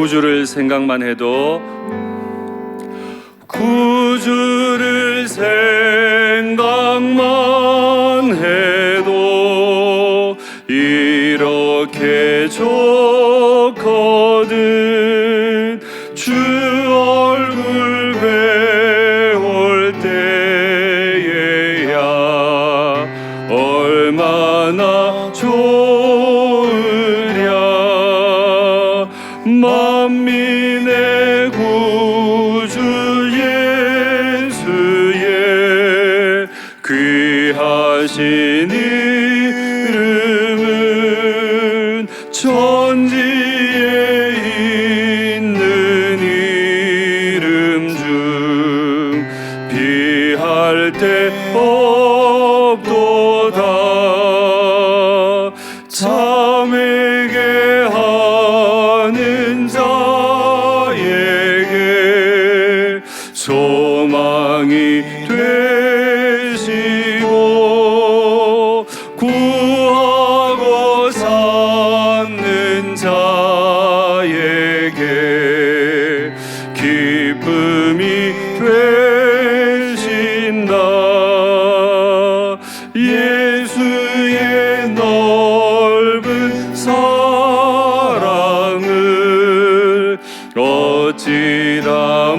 구주를 생각만 해도 구주를 생각만 해도 이렇게 좋거든. 주 얼굴 배울 때에야 얼마나 좋으랴 만민의 구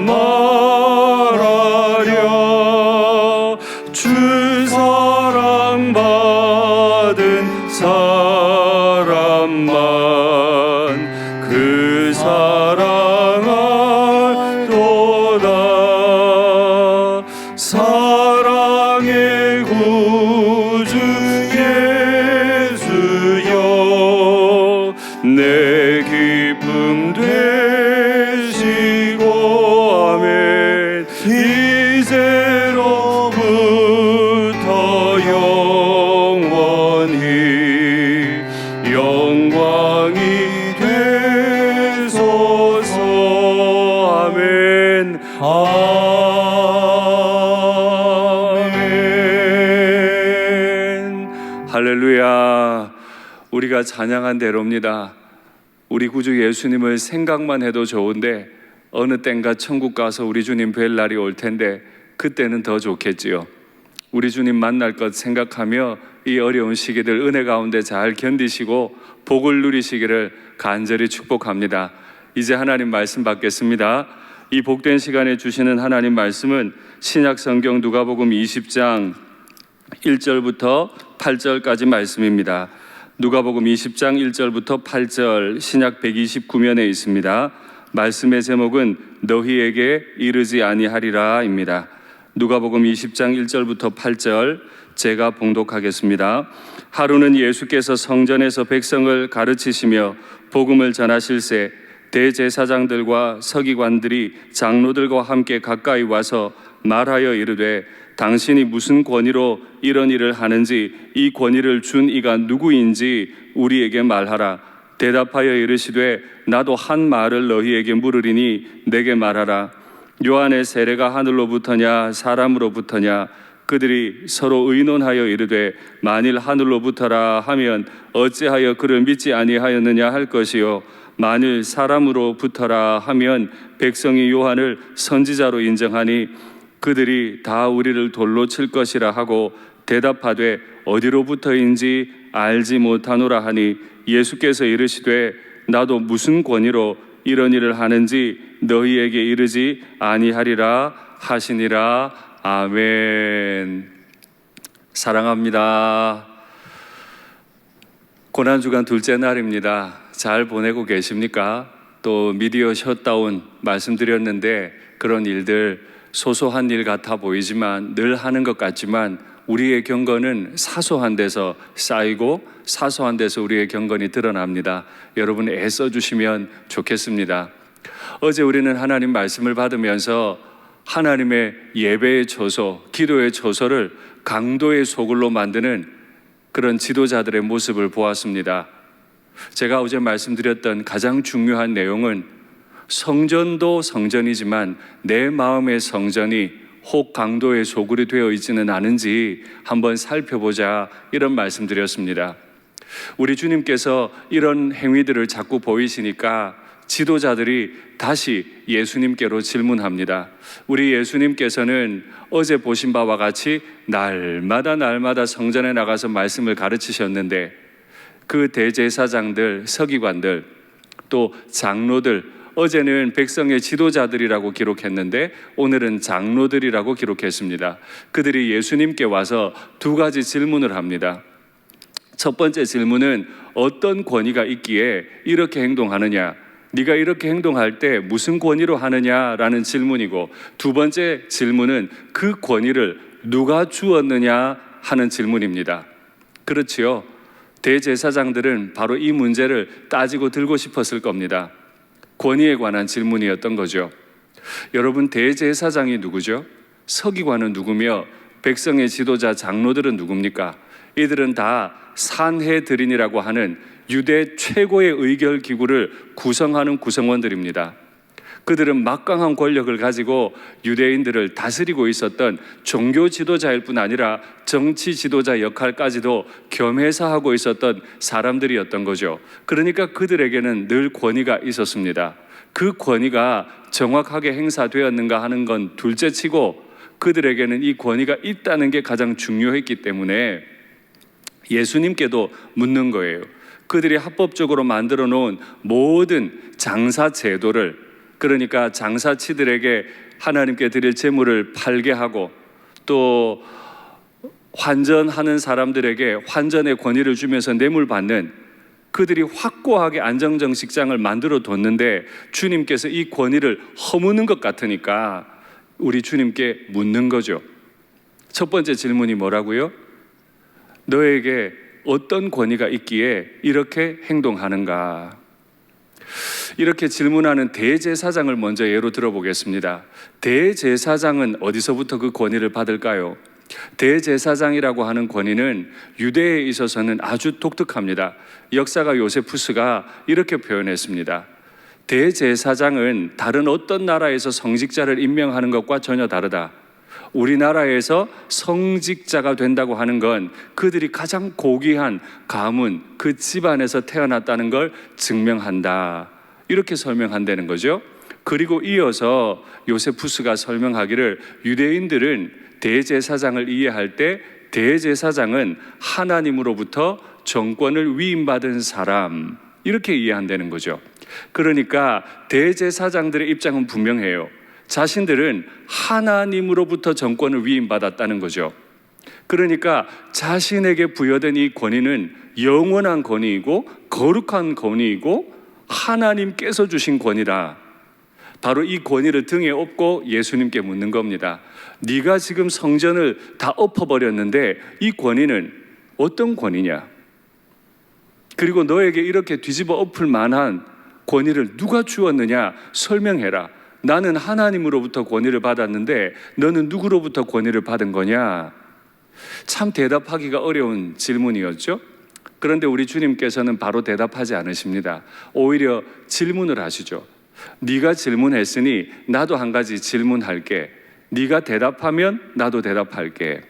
말 찬양한 대로입니다 우리 구주 예수님을 생각만 해도 좋은데 어느 땐가 천국 가서 우리 주님 뵐 날이 올 텐데 그때는 더 좋겠지요. 우리 주님 만날 것 생각하며 이 어려운 시기들 은혜 가운데 잘 견디시고 복을 누리시기를 간절히 축복합니다. 이제 하나님 말씀 받겠습니다. 이 복된 시간에 주시는 하나님 말씀은 신약 성경 누가복음 20장 1절부터 8절까지 말씀입니다. 누가복음 20장 1절부터 8절 신약 129면에 있습니다. 말씀의 제목은 너희에게 이르지 아니하리라입니다. 누가복음 20장 1절부터 8절 제가 봉독하겠습니다. 하루는 예수께서 성전에서 백성을 가르치시며 복음을 전하실새 대제사장들과 서기관들이 장로들과 함께 가까이 와서 말하여 이르되 당신이 무슨 권위로 이런 일을 하는지 이 권위를 준 이가 누구인지 우리에게 말하라. 대답하여 이르시되 나도 한 말을 너희에게 물으리니 내게 말하라. 요한의 세례가 하늘로부터냐 사람으로부터냐 그들이 서로 의논하여 이르되 만일 하늘로부터라 하면 어찌하여 그를 믿지 아니하였느냐 할 것이요 만일 사람으로부터라 하면 백성이 요한을 선지자로 인정하니 그들이 다 우리를 돌로 칠 것이라 하고 대답하되 어디로부터인지 알지 못하노라 하니 예수께서 이르시되 나도 무슨 권위로 이런 일을 하는지 너희에게 이르지 아니하리라 하시니라 아멘. 사랑합니다. 고난 주간 둘째 날입니다. 잘 보내고 계십니까? 또 미디어 셧다운 말씀드렸는데 그런 일들 소소한 일 같아 보이지만 늘 하는 것 같지만 우리의 경건은 사소한 데서 쌓이고 사소한 데서 우리의 경건이 드러납니다. 여러분 애써 주시면 좋겠습니다. 어제 우리는 하나님 말씀을 받으면서 하나님의 예배의 초소, 기도의 초소를 강도의 소굴로 만드는 그런 지도자들의 모습을 보았습니다. 제가 어제 말씀드렸던 가장 중요한 내용은 성전도 성전이지만 내 마음의 성전이 혹 강도의 소굴이 되어 있지는 않은지 한번 살펴보자 이런 말씀드렸습니다. 우리 주님께서 이런 행위들을 자꾸 보이시니까 지도자들이 다시 예수님께로 질문합니다. 우리 예수님께서는 어제 보신 바와 같이 날마다 날마다 성전에 나가서 말씀을 가르치셨는데 그 대제사장들, 서기관들, 또 장로들, 어제는 백성의 지도자들이라고 기록했는데 오늘은 장로들이라고 기록했습니다. 그들이 예수님께 와서 두 가지 질문을 합니다. 첫 번째 질문은 어떤 권위가 있기에 이렇게 행동하느냐? 네가 이렇게 행동할 때 무슨 권위로 하느냐라는 질문이고 두 번째 질문은 그 권위를 누가 주었느냐 하는 질문입니다. 그렇지요. 대제사장들은 바로 이 문제를 따지고 들고 싶었을 겁니다. 권위에 관한 질문이었던 거죠. 여러분 대제사장이 누구죠? 서기관은 누구며 백성의 지도자 장로들은 누굽니까? 이들은 다 산해드린이라고 하는 유대 최고의 의결 기구를 구성하는 구성원들입니다. 그들은 막강한 권력을 가지고 유대인들을 다스리고 있었던 종교 지도자일 뿐 아니라 정치 지도자 역할까지도 겸해서 하고 있었던 사람들이었던 거죠. 그러니까 그들에게는 늘 권위가 있었습니다. 그 권위가 정확하게 행사되었는가 하는 건 둘째 치고 그들에게는 이 권위가 있다는 게 가장 중요했기 때문에 예수님께도 묻는 거예요. 그들이 합법적으로 만들어 놓은 모든 장사 제도를 그러니까 장사치들에게 하나님께 드릴 제물을 팔게 하고 또 환전하는 사람들에게 환전의 권위를 주면서 뇌물 받는 그들이 확고하게 안정정식장을 만들어 뒀는데 주님께서 이 권위를 허무는 것 같으니까 우리 주님께 묻는 거죠. 첫 번째 질문이 뭐라고요? 너에게 어떤 권위가 있기에 이렇게 행동하는가? 이렇게 질문하는 대제사장을 먼저 예로 들어보겠습니다. 대제사장은 어디서부터 그 권위를 받을까요? 대제사장이라고 하는 권위는 유대에 있어서는 아주 독특합니다. 역사가 요세푸스가 이렇게 표현했습니다. 대제사장은 다른 어떤 나라에서 성직자를 임명하는 것과 전혀 다르다. 우리나라에서 성직자가 된다고 하는 건 그들이 가장 고귀한 가문, 그 집안에서 태어났다는 걸 증명한다. 이렇게 설명한다는 거죠. 그리고 이어서 요세푸스가 설명하기를 유대인들은 대제사장을 이해할 때 대제사장은 하나님으로부터 정권을 위임받은 사람 이렇게 이해한다는 거죠. 그러니까 대제사장들의 입장은 분명해요. 자신들은 하나님으로부터 정권을 위임받았다는 거죠. 그러니까 자신에게 부여된 이 권위는 영원한 권위이고 거룩한 권위이고 하나님께서 주신 권위라. 바로 이 권위를 등에 업고 예수님께 묻는 겁니다. 네가 지금 성전을 다 엎어버렸는데 이 권위는 어떤 권위냐? 그리고 너에게 이렇게 뒤집어 엎을 만한 권위를 누가 주었느냐? 설명해라. 나는 하나님으로부터 권위를 받았는데 너는 누구로부터 권위를 받은 거냐? 참 대답하기가 어려운 질문이었죠. 그런데 우리 주님께서는 바로 대답하지 않으십니다. 오히려 질문을 하시죠. 네가 질문했으니 나도 한 가지 질문할게. 네가 대답하면 나도 대답할게.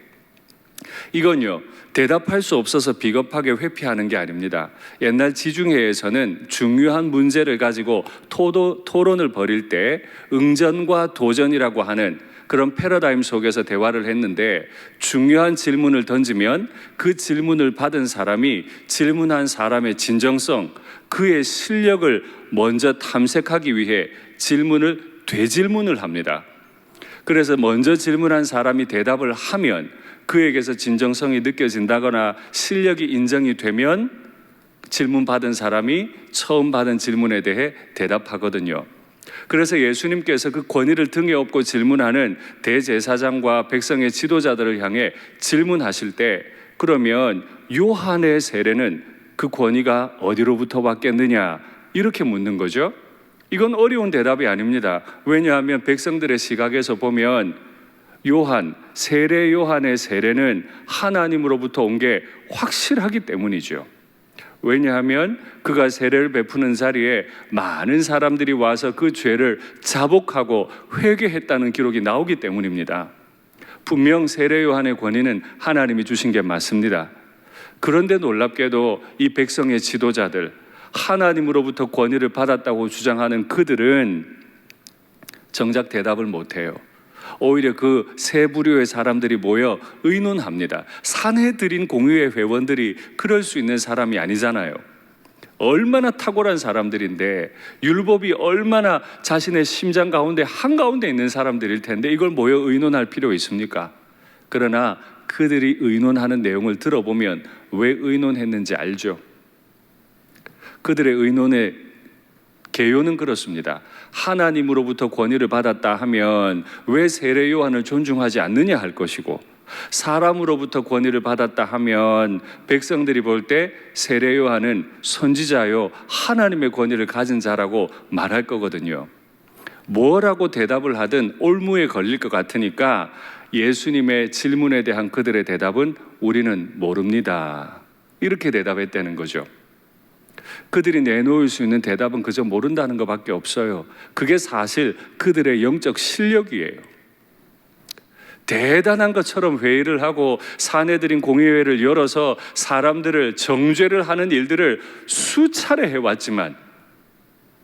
이건요, 대답할 수 없어서 비겁하게 회피하는 게 아닙니다. 옛날 지중해에서는 중요한 문제를 가지고 토도, 토론을 벌일 때 응전과 도전이라고 하는 그런 패러다임 속에서 대화를 했는데 중요한 질문을 던지면 그 질문을 받은 사람이 질문한 사람의 진정성, 그의 실력을 먼저 탐색하기 위해 질문을 되질문을 합니다. 그래서 먼저 질문한 사람이 대답을 하면 그에게서 진정성이 느껴진다거나 실력이 인정이 되면 질문 받은 사람이 처음 받은 질문에 대해 대답하거든요. 그래서 예수님께서 그 권위를 등에 업고 질문하는 대제사장과 백성의 지도자들을 향해 질문하실 때 그러면 요한의 세례는 그 권위가 어디로부터 왔겠느냐 이렇게 묻는 거죠. 이건 어려운 대답이 아닙니다. 왜냐하면 백성들의 시각에서 보면 요한, 세례 요한의 세례는 하나님으로부터 온 게 확실하기 때문이죠. 왜냐하면 그가 세례를 베푸는 자리에 많은 사람들이 와서 그 죄를 자복하고 회개했다는 기록이 나오기 때문입니다. 분명 세례 요한의 권위는 하나님이 주신 게 맞습니다. 그런데 놀랍게도 이 백성의 지도자들, 하나님으로부터 권위를 받았다고 주장하는 그들은 정작 대답을 못해요. 오히려 그 세 부류의 사람들이 모여 의논합니다. 산해드린 공의회 회원들이 그럴 수 있는 사람이 아니잖아요. 얼마나 탁월한 사람들인데 율법이 얼마나 자신의 심장 가운데 한가운데 있는 사람들일 텐데 이걸 모여 의논할 필요 있습니까? 그러나 그들이 의논하는 내용을 들어보면 왜 의논했는지 알죠. 그들의 의논의 개요는 그렇습니다. 하나님으로부터 권위를 받았다 하면 왜 세례 요한을 존중하지 않느냐 할 것이고 사람으로부터 권위를 받았다 하면 백성들이 볼 때 세례 요한은 선지자요 하나님의 권위를 가진 자라고 말할 거거든요. 뭐라고 대답을 하든 올무에 걸릴 것 같으니까 예수님의 질문에 대한 그들의 대답은 우리는 모릅니다. 이렇게 대답했다는 거죠. 그들이 내놓을 수 있는 대답은 그저 모른다는 것밖에 없어요. 그게 사실 그들의 영적 실력이에요. 대단한 것처럼 회의를 하고 사내들인 공의회를 열어서 사람들을 정죄를 하는 일들을 수차례 해왔지만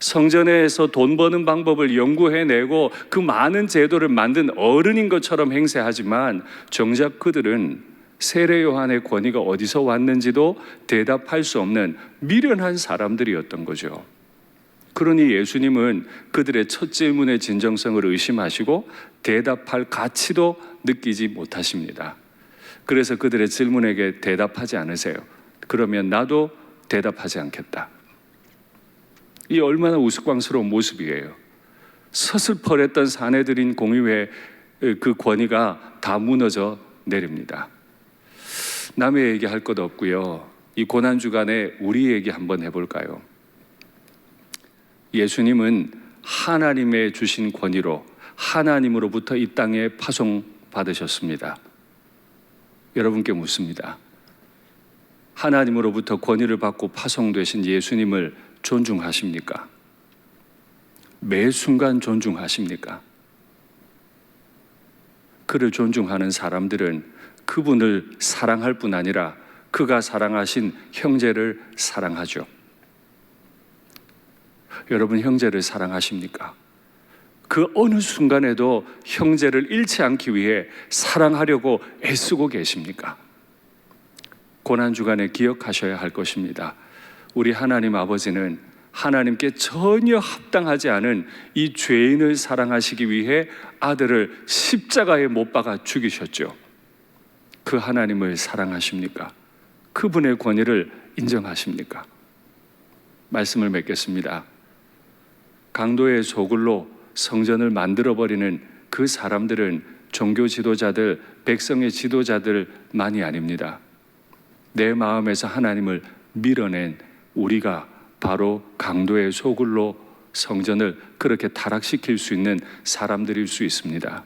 성전에서 돈 버는 방법을 연구해내고 그 많은 제도를 만든 어른인 것처럼 행세하지만 정작 그들은 세례 요한의 권위가 어디서 왔는지도 대답할 수 없는 미련한 사람들이었던 거죠. 그러니 예수님은 그들의 첫 질문의 진정성을 의심하시고 대답할 가치도 느끼지 못하십니다. 그래서 그들의 질문에게 대답하지 않으세요. 그러면 나도 대답하지 않겠다. 이 얼마나 우스꽝스러운 모습이에요. 서슬퍼랬던 사내들인 공의회 그 권위가 다 무너져 내립니다. 남의 얘기 할 것 없고요. 이 고난 주간에 우리 얘기 한번 해볼까요? 예수님은 하나님의 주신 권위로 하나님으로부터 이 땅에 파송 받으셨습니다. 여러분께 묻습니다. 하나님으로부터 권위를 받고 파송되신 예수님을 존중하십니까? 매 순간 존중하십니까? 그를 존중하는 사람들은 그분을 사랑할 뿐 아니라 그가 사랑하신 형제를 사랑하죠. 여러분 형제를 사랑하십니까? 그 어느 순간에도 형제를 잃지 않기 위해 사랑하려고 애쓰고 계십니까? 고난 주간에 기억하셔야 할 것입니다. 우리 하나님 아버지는 하나님께 전혀 합당하지 않은 이 죄인을 사랑하시기 위해 아들을 십자가에 못 박아 죽이셨죠. 그 하나님을 사랑하십니까? 그분의 권위를 인정하십니까? 말씀을 맺겠습니다. 강도의 소굴로 성전을 만들어버리는 그 사람들은 종교 지도자들, 백성의 지도자들만이 아닙니다. 내 마음에서 하나님을 밀어낸 우리가 바로 강도의 소굴로 성전을 그렇게 타락시킬 수 있는 사람들일 수 있습니다.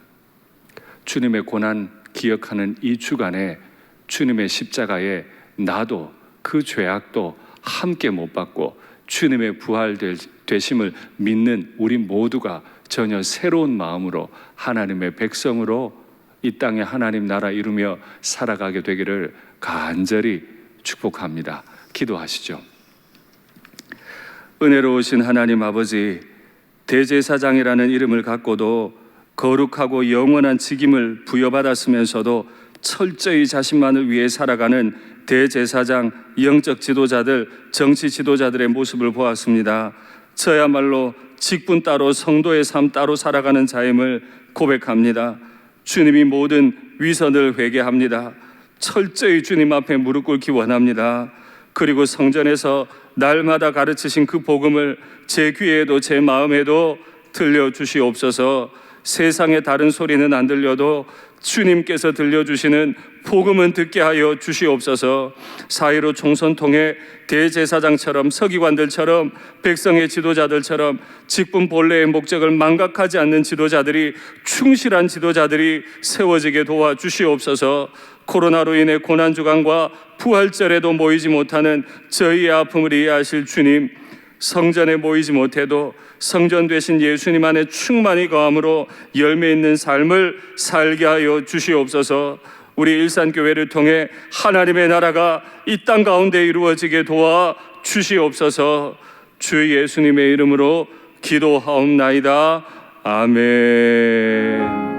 주님의 고난 기억하는 이 주간에 주님의 십자가에 나도 그 죄악도 함께 못 받고 주님의 부활 되심을 믿는 우리 모두가 전혀 새로운 마음으로 하나님의 백성으로 이 땅에 하나님 나라 이루며 살아가게 되기를 간절히 축복합니다. 기도하시죠. 은혜로우신 하나님 아버지, 대제사장이라는 이름을 갖고도 거룩하고 영원한 직임을 부여받았으면서도 철저히 자신만을 위해 살아가는 대제사장, 영적 지도자들, 정치 지도자들의 모습을 보았습니다. 저야말로 직분 따로 성도의 삶 따로 살아가는 자임을 고백합니다. 주님이 모든 위선을 회개합니다. 철저히 주님 앞에 무릎 꿇기 원합니다. 그리고 성전에서 날마다 가르치신 그 복음을 제 귀에도 제 마음에도 들려 주시옵소서. 세상의 다른 소리는 안 들려도 주님께서 들려주시는 복음은 듣게 하여 주시옵소서. 사이로 총선 통해 대제사장처럼 서기관들처럼 백성의 지도자들처럼 직분 본래의 목적을 망각하지 않는 지도자들이 충실한 지도자들이 세워지게 도와 주시옵소서. 코로나로 인해 고난 주간과 부활절에도 모이지 못하는 저희의 아픔을 이해하실 주님. 성전에 모이지 못해도 성전 되신 예수님 안에 충만히 거함으로 열매 있는 삶을 살게 하여 주시옵소서. 우리 일산교회를 통해 하나님의 나라가 이 땅 가운데 이루어지게 도와 주시옵소서. 주 예수님의 이름으로 기도하옵나이다. 아멘.